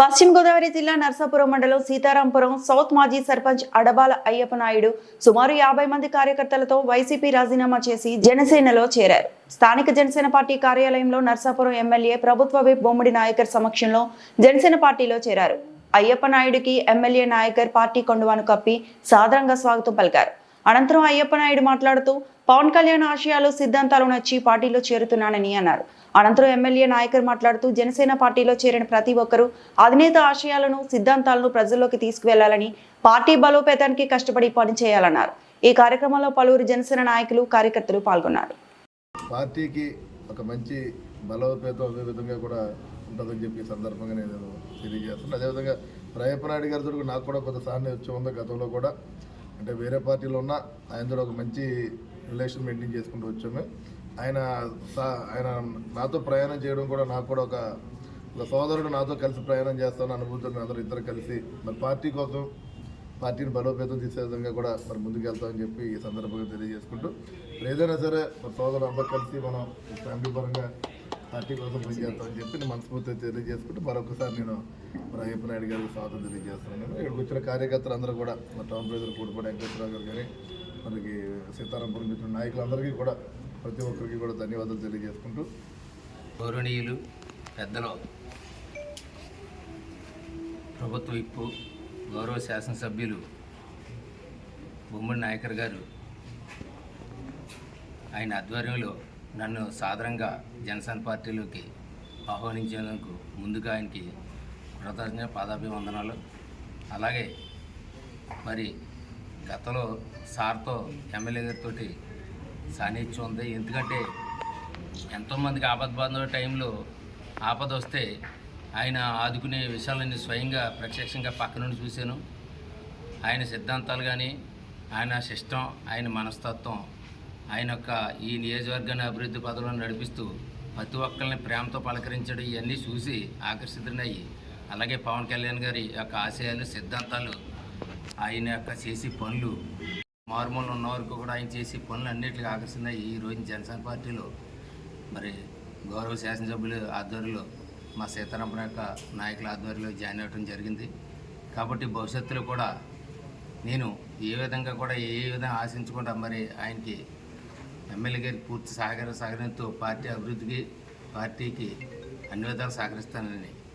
పశ్చిమ గోదావరి జిల్లా నర్సాపురం మండలం సీతారాంపురం సౌత్ మాజీ సర్పంచ్ అడబాల అయ్యప్ప నాయుడు సుమారు యాభై మంది కార్యకర్తలతో వైసీపీ రాజీనామా చేసి జనసేనలో చేరారు. స్థానిక జనసేన పార్టీ కార్యాలయంలో నర్సాపురం ఎమ్మెల్యే ప్రభుత్వ విప్ బొమ్మడి నాయకర్ సమక్షంలో జనసేన పార్టీలో చేరారు. అయ్యప్ప నాయుడికి ఎమ్మెల్యే నాయకర్ పార్టీ కొండువాను కప్పి సాదరంగా స్వాగతం పలికారు. అనంతరం అయ్యప్ప నాయుడు మాట్లాడుతూ పవన్ కళ్యాణ్ ఆశయాలు సిద్ధాంతాలు నచ్చి పార్టీలో చేరుతున్నానని అన్నారు. అనంతరం ఎమ్మెల్యే నాయకర్ మాట్లాడుతూ జనసేన పార్టీలో చేరిన ప్రతి ఒక్కరూ అధినేత ఆశయాలను సిద్ధాంతాలను ప్రజల్లోకి తీసుకువెళ్ళాలని పార్టీ బలోపేతానికి కష్టపడి పనిచేయాలన్నారు ఈ కార్యక్రమంలో పలువురు జనసేన నాయకులు కార్యకర్తలు పాల్గొన్నారు. పార్టీకి ఒక మంచి బలోపేతం అదే విధంగా కూడా ఉంటుందని చెప్పి సందర్భంగా నేను తెలియజేస్తున్నాను. అదేవిధంగా రాయప్పనాయుడు గారితో నాకు కూడా కొంత సాన్నిధ్యం ఉంది గతంలో కూడా. అంటే వేరే పార్టీలో ఉన్న ఆయనతో ఒక మంచి రిలేషన్ మెయింటైన్ చేసుకుంటూ వచ్చాము. ఆయన ఆయన నాతో ప్రయాణం చేయడం కూడా నాకు కూడా ఒక సోదరుడు నాతో కలిసి ప్రయాణం చేస్తాను అనుభూతులు అందరూ ఇద్దరు కలిసి మరి పార్టీ కోసం పార్టీని బలోపేతం చేసే విధంగా కూడా మరి ముందుకు వెళ్తామని చెప్పి ఈ సందర్భంగా తెలియజేసుకుంటూ. ఏదైనా సరే మరి సోదరులు అందరూ కలిసి మనం ఫ్యామిలీ పరంగా పార్టీ కోసం పనిచేస్తామని చెప్పి నేను మనస్ఫూర్తిగా తెలియజేసుకుంటూ మరొకసారి నేను మరి అయ్యప్ప నాయుడు గారికి స్వాగతం తెలియజేస్తున్నాను. ఇక్కడికి వచ్చిన కార్యకర్తలు అందరూ కూడా మరి టౌన్ ప్రజలు కూడిపడి వెంకటేశ్వరరావు గారు కానీ మనకి సీతారాంపురం మిత్రుల నాయకులందరికీ కూడా ప్రతి ఒక్కరికి కూడా ధన్యవాదాలు తెలియజేసుకుంటూ. గౌరవనీయులు పెద్దలు ప్రభుత్వ విప్పు గౌరవ శాసనసభ్యులు బొమ్మడి నాయకర్ గారు ఆయన ఆధ్వర్యంలో నన్ను సాధారణంగా జనసేన పార్టీలోకి ఆహ్వానించేందుకు ముందుగా ఆయనకి కృతజ్ఞ పాదాభివందనాలు. అలాగే మరి గతంలో సార్తో ఎమ్మెల్యే గారితో సాన్నిధ్యం ఉంది. ఎందుకంటే ఎంతోమందికి ఆపద టైంలో ఆపద వస్తే ఆయన ఆదుకునే విషయాలన్నీ స్వయంగా ప్రత్యక్షంగా పక్క నుండి చూశాను. ఆయన సిద్ధాంతాలు కానీ ఆయన సిస్టం ఆయన మనస్తత్వం ఆయన యొక్క ఈ నియోజకవర్గాన్ని అభివృద్ధి పదవులను నడిపిస్తూ ప్రతి ఒక్కరిని ప్రేమతో పలకరించడం ఇవన్నీ చూసి ఆకర్షితులయ్యి అలాగే పవన్ కళ్యాణ్ గారి యొక్క ఆశయాలు సిద్ధాంతాలు ఆయన యొక్క చేసే పనులు మారుమూలు ఉన్న వరకు కూడా ఆయన చేసే పనులు అన్నింటికి ఆకర్షితున్నాయి ఈ రోజు జనసేన పార్టీలో. మరి గౌరవ శాసనసభ్యులు ఆధ్వర్యంలో మా సీతారామన్ యొక్క నాయకుల ఆధ్వర్యంలో జాయిన్ అవ్వడం జరిగింది. కాబట్టి భవిష్యత్తులో కూడా నేను ఏ విధంగా కూడా ఏ విధంగా ఆశించకుండా మరి ఆయనకి ఎమ్మెల్యే గారి పూర్తి సహకార సహకారంతో పార్టీ అభివృద్ధికి పార్టీకి అన్ని విధాలు సహకరిస్తానని